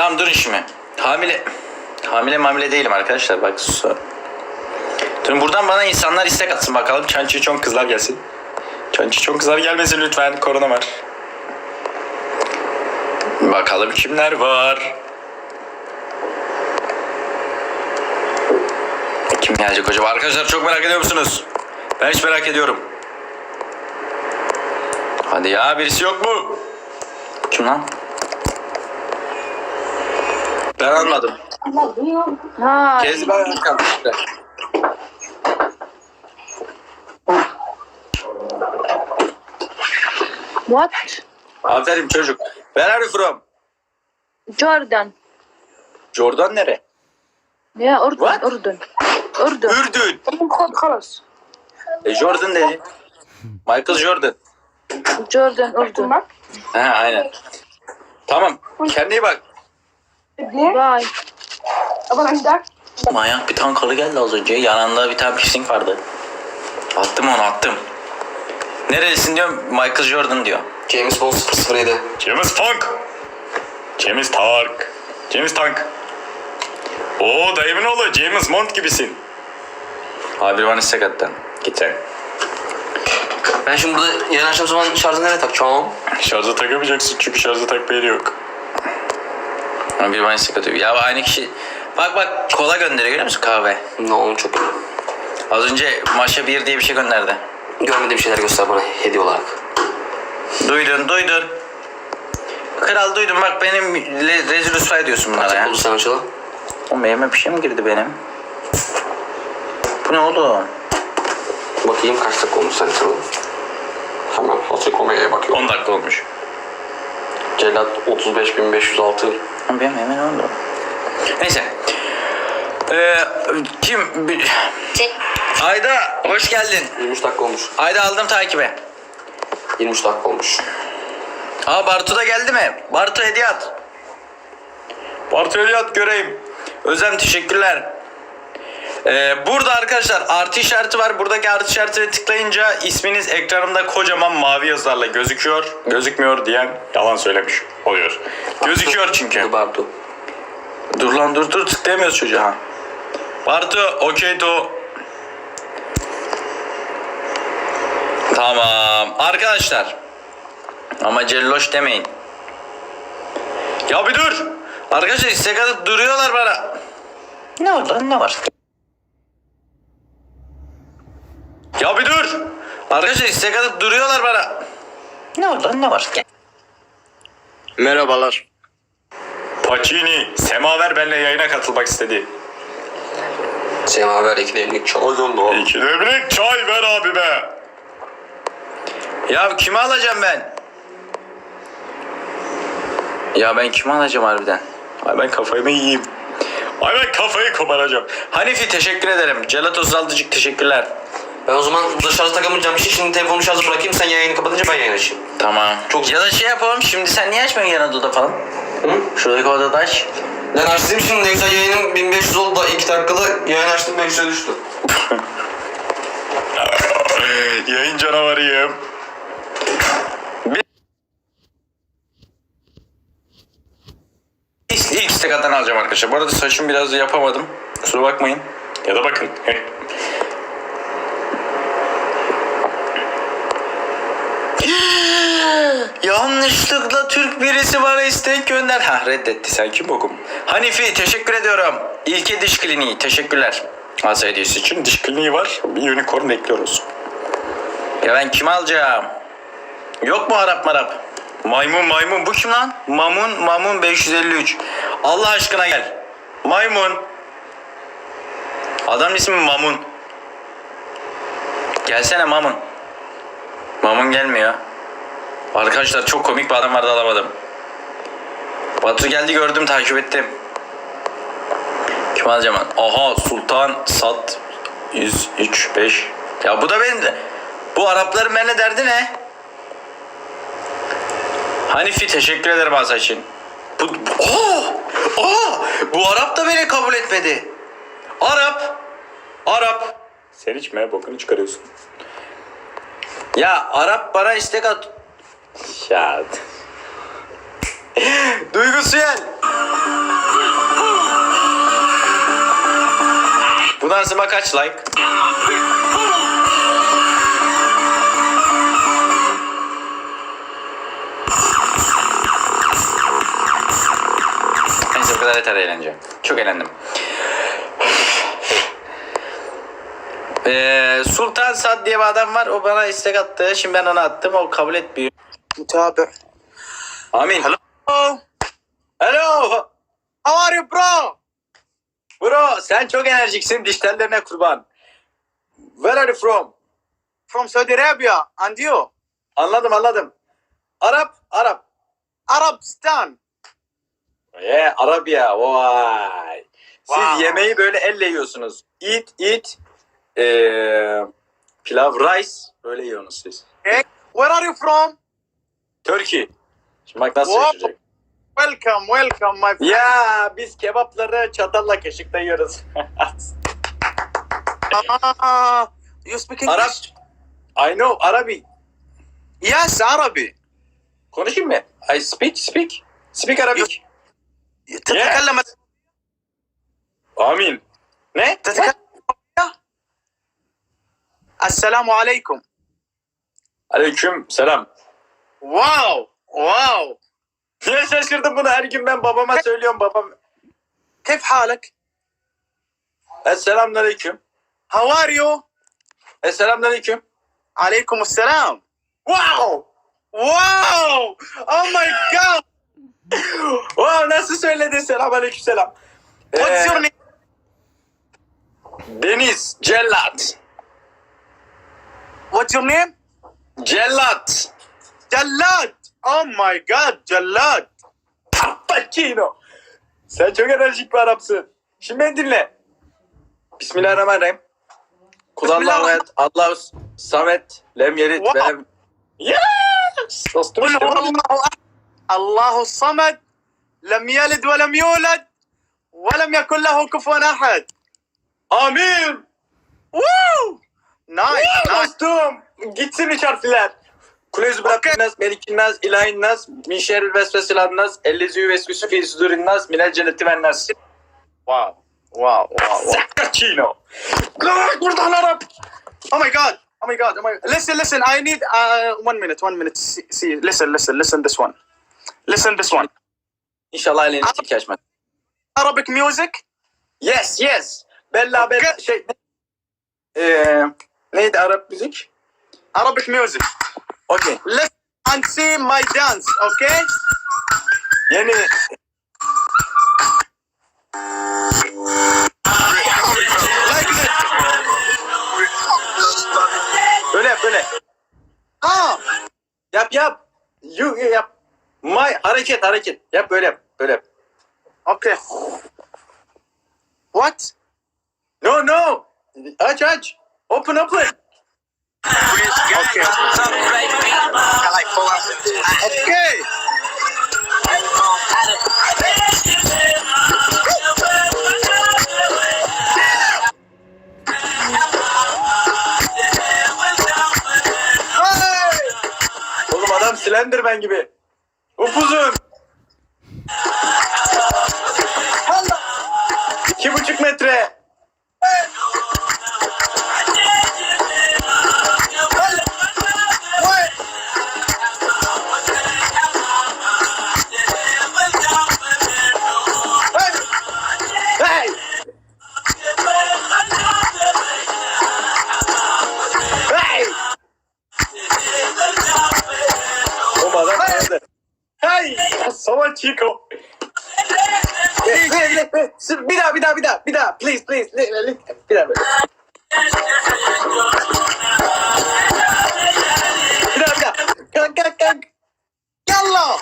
Tamam durun şimdi. Hamile. Hamile mamile değilim arkadaşlar bak. Durun buradan bana insanlar istek atsın bakalım. Çançı çok kızlar gelsin. Çançı çok kızlar gelmesin lütfen. Korona var. Bakalım kimler var. Kim gelecek acaba? Arkadaşlar çok merak ediyor musunuz? Ben hiç merak ediyorum. Hadi ya birisi yok mu? Kim lan? Ben anladım. Ha. Kezban Erkan. What? Aferin çocuk. Where are you from? Jordan. Jordan nere? Ya Urdun. What? Urdun. Urdun. Ürdün. Urdun. Kalas. E Jordan dedi. Michael Jordan. Jordan Urdun. Ha aynen. Tamam. Kendine bak. Bye. Manyak bir tankalı geldi az önce. Yanında bir tane piercing vardı. Attım onu attım. Nerelisin diyor. Michael Jordan diyor. James Bond 007. James Tank. James Tark. James Tank. Oo dayımın oğlu James Bond gibisin. Abi bana istek attı. Sen. Ben şimdi burada yayın açtığım zaman şarjı nereye takacağım? Şarjı takamayacaksın çünkü şarjı takma yeri yok. Ama bir bana atıyor. Ya aynı kişi... Bak bak kola gönderiyor görüyor musun kahve? Ne oğlum çok iyi. Az önce Maşa bir diye bir şey gönderdi. Görmediğim şeyler göster bana hediye olarak. Duydun duydun. Kral duydum bak benim le- rezil rüsva ediyorsun bunlara ya. Oldu sen açılı. O elime bir şey mi girdi benim? Bu ne oldu? Bakayım kaç dakika olmuş sen açılı. Hemen açıklamaya bakıyorum. 10 dakika olmuş. Cellat 35.506. Benim hemen oldu. Neyse. Ee, kim? bir- Ayda hoş geldin. 23 dakika olmuş. Ayda aldım takibe. 23 dakika olmuş. Aa Bartu da geldi mi? Bartu hediye at. Bartu hediye at göreyim. Özlem teşekkürler. Ee, burada arkadaşlar artı işareti var. Buradaki artı işaretine tıklayınca isminiz ekranımda kocaman mavi yazılarla gözüküyor. Gözükmüyor diyen yalan söylemiş oluyor. Gözüküyor çünkü. Bartu. Dur lan dur dur tıklayamıyoruz çocuğa. Bartu okey to. Tamam arkadaşlar. Ama celloş demeyin. Ya bir dur. Arkadaşlar istek atıp duruyorlar bana. Ne lan ne var? Ya bir dur. Arkadaşlar istek atıp duruyorlar bana. Ne lan ne var? Gel. Merhabalar. Pacini, Semaver benimle yayına katılmak istedi. Semaver iki demlik çok. Hocam İki demlik çay ver abi be. Ya kimi alacağım ben? Ya ben kimi alacağım harbiden? Ay ben kafayı mı yiyeyim? Ay ben kafayı koparacağım. Hanifi teşekkür ederim. Gelato Zaldıcık teşekkürler. Ben o zaman burada şarjı takamayacağım için şimdi telefonu şarjı bırakayım sen yayını kapatınca ben yayın açayım. Tamam. Çok ya da şey yapalım şimdi sen niye açmıyorsun yan odada falan? Hı? Şuradaki odada aç. Ben açtım şimdi ne güzel yayının 1500 oldu da 2 dakikada yayın açtım 500'e düştü. Yayın canavarıyım. İlk, ilk istikadan alacağım arkadaşlar. Bu arada saçımı biraz yapamadım. Kusura bakmayın. Ya da bakın. Yanlışlıkla Türk birisi bana istek gönder. Ha reddetti sen kim okum? Hanifi teşekkür ediyorum. İlke diş kliniği teşekkürler. Asa hediyesi için diş kliniği var. Bir unicorn bekliyoruz. Ya ben kimi alacağım? Yok mu Arap marap? Maymun maymun bu kim lan? Mamun mamun 553. Allah aşkına gel. Maymun. Adam ismi Mamun. Gelsene Mamun. Mamun gelmiyor. Arkadaşlar çok komik bir adam vardı alamadım. Batu geldi gördüm takip ettim. Kim alacağım ben? Aha Sultan Sat 103 5. Ya bu da benim de. Bu Arapların benimle derdi ne? Hanifi teşekkür ederim Asa için. Bu, bu, oh, oh, bu Arap da beni kabul etmedi. Arap. Arap. Sen içme bokunu çıkarıyorsun. Ya Arap bana istek at. Şart. Duygu Süyen. Bu dansıma kaç like? Neyse bu kadar yeter eğlence. Çok eğlendim. Ee, Sultan Sad diye bir adam var. O bana istek attı. Şimdi ben ona attım. O kabul etmiyor. متابع Amin. Hello. Hello. How are you bro? Bro sen çok enerjiksin. Diş tellerine kurban. Where are you from? From Saudi Arabia and you? Anladım anladım. Arap, Arap. Arabistan. Yeah, Arabiya. Vay. Siz Wow. yemeği böyle elle yiyorsunuz. Eat, eat. Ee, pilav, rice. Böyle yiyorsunuz siz. Okay. Where are you from? Turkey. Şimdi bak nasıl Wow. şaşıracak. Welcome, welcome my friend. Ya biz kebapları çatalla kaşıkla yiyoruz. Ah, you speak English? Arap. I know Arabi. Yes, Arabi. Konuşayım mı? I speak, speak. Speak Arabic. تتكلم Amin. Ne? تتكلم السلام عليكم Aleyküm selam. Wow! Wow! Niye şaşırdım bunu her gün ben babama söylüyorum babam. Keyf halak? Esselamun aleyküm. How are you? Esselamun aleyküm. Aleyküm selam. Wow! Wow! Oh my god! wow nasıl söyledin selam aleyküm selam. What's ee, your name? Deniz Cellat. What's your name? Cellat. Cellat. Oh my god cellat. Cappuccino. Sen çok enerjik bir Arapsın. Şimdi beni dinle. Bismillahirrahmanirrahim. Kulallah Ahmet, Allah Samet, Lem Yerit, wow. Belem. Yes! Dostum işte Allahu, Allahu Samet, Lem Yelid ve Lem Yulad, ve Lem Yekun Lehu Kufun Ahad. Amin. Woo! Nice, nice. Dostum, gitsin üç harfler. Nas, melikin nas, ilahin nas, min şerril vesvesilan nas, ellezü vesvesü fi sudurin nas, minel cenneti ven nas. Wow, wow, wow, wow. Pacino. Kalk buradan Arap. Oh my god. Oh my god. Oh my Listen, listen. I need uh, one minute. One minute. See, see. Listen, listen, listen. This one. Listen, this one. İnşallah elini tik açmaz. Arabic music. Yes, yes. Bella Bella şey... Eee... Neydi Arap müzik? Arabic music. Okey. Listen and see my dance. Okay. This. Böyle yap böyle. Ah. Yap yap. You, you yap. My hareket hareket. Yap böyle yap. Böyle yap. Okay. What? No no. Aç aç. Open open. Okay. Hey! Oğlum adam Slenderman gibi. Bir daha bir daha bir daha bir daha please please bir daha böyle. Bir daha bir daha. Kalk kalk kalk. Yalla.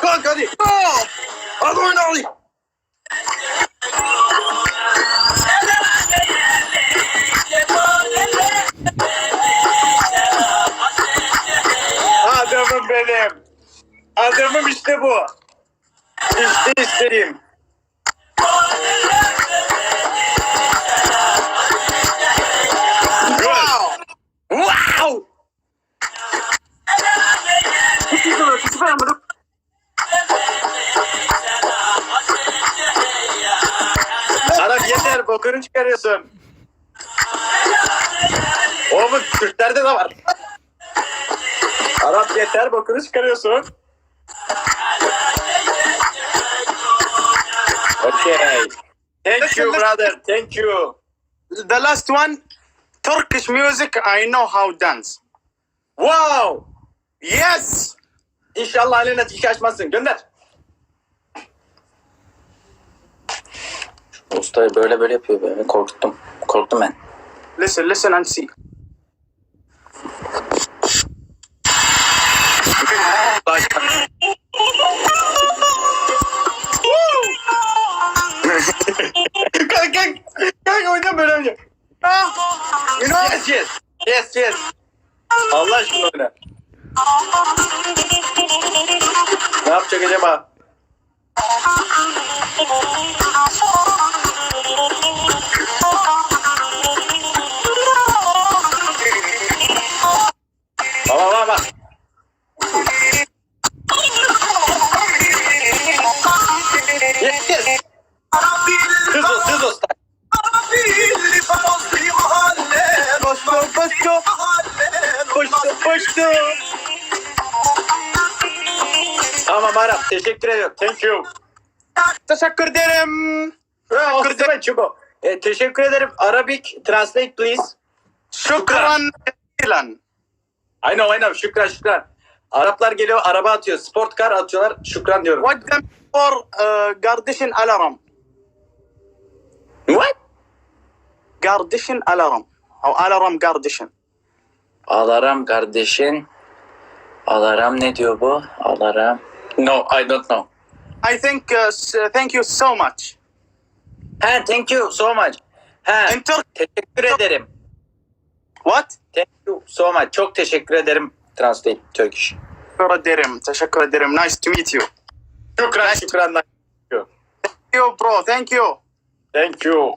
Kalk hadi. Go. Hadi oyna hadi. Adamım benim. Adamım işte bu. İşte istediğim. Wow. Arap yeter bokunu çıkarıyorsun. Oğlum Kürtlerde de var. Arap yeter bokunu çıkarıyorsun. Okay. Thank you brother. Thank you. The last one, Turkish music. I know how dance. Wow. Yes. İnşallah Alena tilki açmazsın. Gönder. Usta böyle böyle yapıyor böyle. Korkuttum. Korktum ben. Listen, listen and see. Kanka, kanka oyna böyle oyna. Ah, Yes yes. Yes yes. Allah aşkına oyna. Ne yapacak acaba? Baba baba. Teşekkür ederim. Thank you. Teşekkür ederim. Teşekkür ederim. Çubo. E, teşekkür ederim. Arabic translate please. Şükran. Şükran. I know I know. Şükran şükran. Araplar geliyor araba atıyor. Sport kar atıyorlar. Şükran diyorum. What them for e, uh, kardeşin alarm? What? Kardeşin alarm. O alarm kardeşin. Alarm kardeşin. Alarm ne diyor bu? Alarm. No I don't know. I think uh, s- thank you so much. He thank you so much. He In teşekkür ederim. what? Thank you so much. Çok teşekkür ederim. Translate Turkish. Teşekkür ederim. Teşekkür ederim. Nice to meet you. Şükran şükran. Thank you bro. Thank you. Thank you.